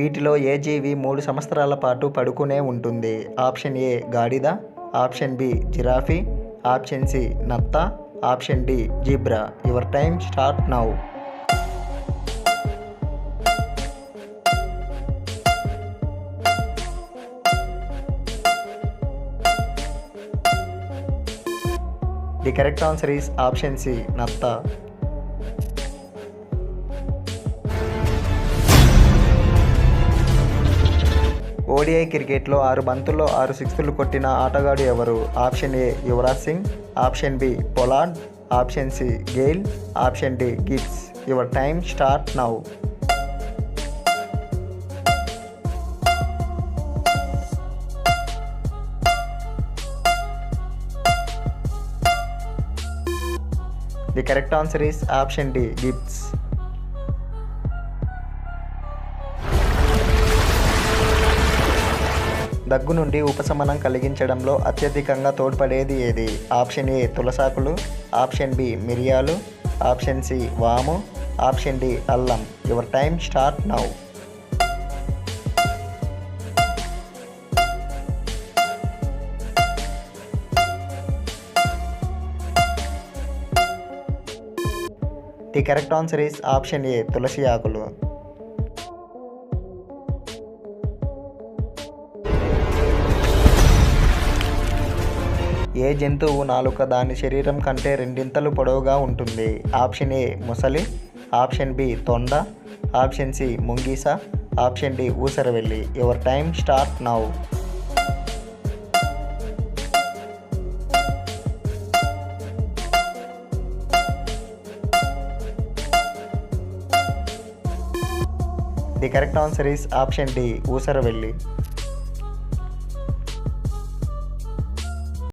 వీటిలో ఏ జీవి మూడు సంవత్సరాల పాటు పడుకునే ఉంటుంది? ఆప్షన్ ఏ గాడిద option B giraffe option C నత్త option D zebra. Your time start now. The correct answer is option C నత్త. ఓడిఐ క్రికెట్లో ఆరు బంతుల్లో ఆరు సిక్స్తులు కొట్టిన ఆటగాడు ఎవరు? Option A Yuvraj Singh option B Pollard option C Gayle option D Gibbs your time start now. The correct answer is option D Gibbs దగ్గు నుండి ఉపశమనం కలిగించడంలో అత్యధికంగా తోడ్పడేది ఏది? ఆప్షన్ ఏ తులసాకులు. ఆప్షన్ బి మిరియాలు. ఆప్షన్ సి వాము. ఆప్షన్ డి అల్లం. Your time start now. The correct answer is option A తులసి ఆకులు. ఏ జంతువు నాలుక దాని శరీరం కంటే రెండింతలు పొడవుగా ఉంటుంది? ఆప్షన్ ఏ ముసలి ఆప్షన్ బి తొండ ఆప్షన్ సి ముంగీస option D Oosaravelli. Your time start now. The correct answer is option D Oosaravelli.